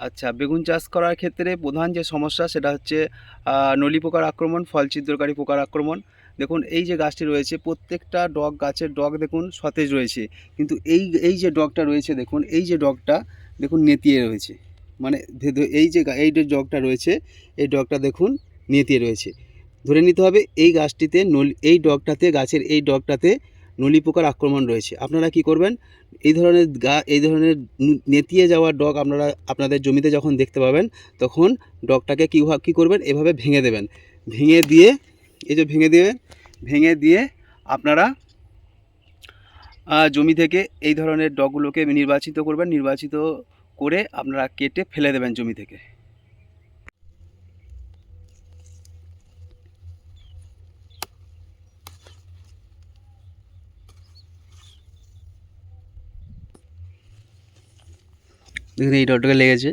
আচ্ছা বেগুন চাষ করার ক্ষেত্রে প্রধান যে সমস্যা সেটা হচ্ছে নলি পোকার আক্রমণ ফল ছিদ্রকারী পোকার আক্রমণ। দেখুন, এই যে গাছটি রয়েছে, প্রত্যেকটা ডগ, গাছের ডগ দেখুন সতেজ রয়েছে। কিন্তু এই এই যে ডগটা রয়েছে দেখুন, এই যে ডগটা দেখুন নেতিয়ে রয়েছে। মানে এই যে এই যে ডগটা রয়েছে, এই ডগটা দেখুন নেতিয়ে রয়েছে। ধরে নিতে হবে, এই গাছটিতে নল, এই ডগটাতে, গাছের এই ডগটাতে নলি পোকার আক্রমণ রয়েছে। আপনারা কি করবেন? এই ধরনের গা, এই ধরনের নেতিয়ে যাওয়া ডগ আপনারা, আপনাদের জমিতে যখন দেখতে পাবেন, তখন ডগটাকে কী কী করবেন? এভাবে ভেঙে দেবেন। ভেঙে দিয়ে, এই যে ভেঙে দেবেন ভেঙে দিয়ে আপনারা জমি থেকে এই ধরনের ডগগুলোকে নির্বাচিত করবেন। নির্বাচিত করে আপনারা কেটে ফেলে দেবেন জমি থেকে। দেখুন এই ডগটাকে লেগেছে।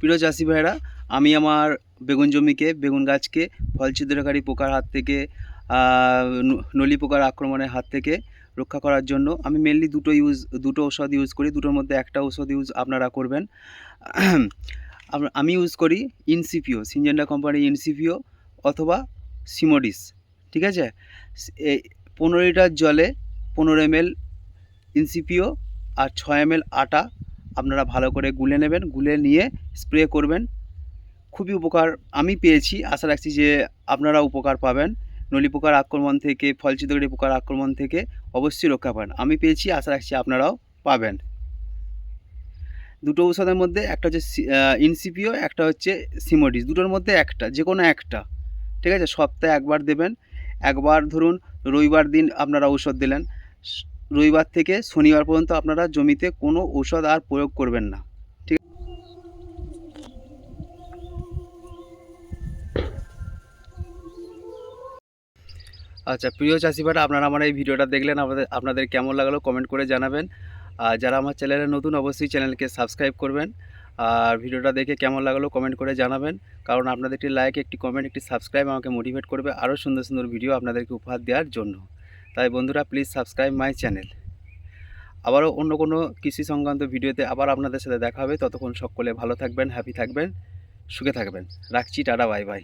প্রিয় চাষি ভাইরা আমি আমার বেগুন জমিকে, বেগুন গাছকে ফল ছিদ্রকারী পোকার হাত থেকে নলি পোকার আক্রমণের হাত থেকে রক্ষা করার জন্য আমি মেনলি দুটো ইউজ দুটো ওষুধ ইউজ করি। দুটোর মধ্যে একটা ওষুধ ইউজ আপনারা করবেন। আমি ইউজ করি ইনসিপিও সিনজেন্ডা কোম্পানির ইনসিপিও অথবা সিমোডিস ঠিক আছে? পনেরো লিটার জলে পনেরো এমএল ইনসিপিও আর ছয় এমএল আটা আপনারা ভালো করে গুলে নেবেন। গুলে নিয়ে স্প্রে করবেন। খুবই উপকার আমি পেয়েছি। আশা রাখছি যে আপনারা উপকার পাবেন। নলি পোকার আক্রমণ থেকে ফল ছিদ্রকারী পোকার আক্রমণ থেকে অবশ্যই রক্ষা পান আমি পেয়েছি, আশা রাখছি আপনারাও পাবেন। দুটো ঔষধের মধ্যে একটা হচ্ছে ইনসিপিও, একটা হচ্ছে সিমোডিস। দুটোর মধ্যে একটা যে কোনো একটা। ঠিক আছে? সপ্তাহে একবার দেবেন। একবার ধরুন, রবিবার দিন আপনারা ঔষধ দিলেন। রবিবার থেকে শনিবার পর্যন্ত আপনারা জমিতে কোনো ঔষধ আর প্রয়োগ করবেন না। আচ্ছা প্রিয় চাষি ভাইরা আপনারা আমার এই ভিডিওটা দেখলেন, আপনাদের আপনাদের কেমন লাগল কমেন্ট করে জানাবেন। আর যারা আমার চ্যানেলে নতুন, অবশ্যই চ্যানেলকে সাবস্ক্রাইব করবেন। আর ভিডিওটা দেখে কেমন লাগল কমেন্ট করে জানাবেন। কারণ আপনাদের একটি লাইক একটি কমেন্ট একটি সাবস্ক্রাইব আমাকে মোটিভেট করবে আরও সুন্দর সুন্দর ভিডিও আপনাদেরকে উপহার দেওয়ার জন্য। তাই বন্ধুরা প্লিজ সাবস্ক্রাইব মাই চ্যানেল আবারও অন্য কোনো কৃষি সংক্রান্ত ভিডিওতে আবার আপনাদের সাথে দেখা হবে। ততক্ষণ সকলে ভালো থাকবেন হ্যাপি থাকবেন, সুখে থাকবেন। রাখছি, টাটা বাই বাই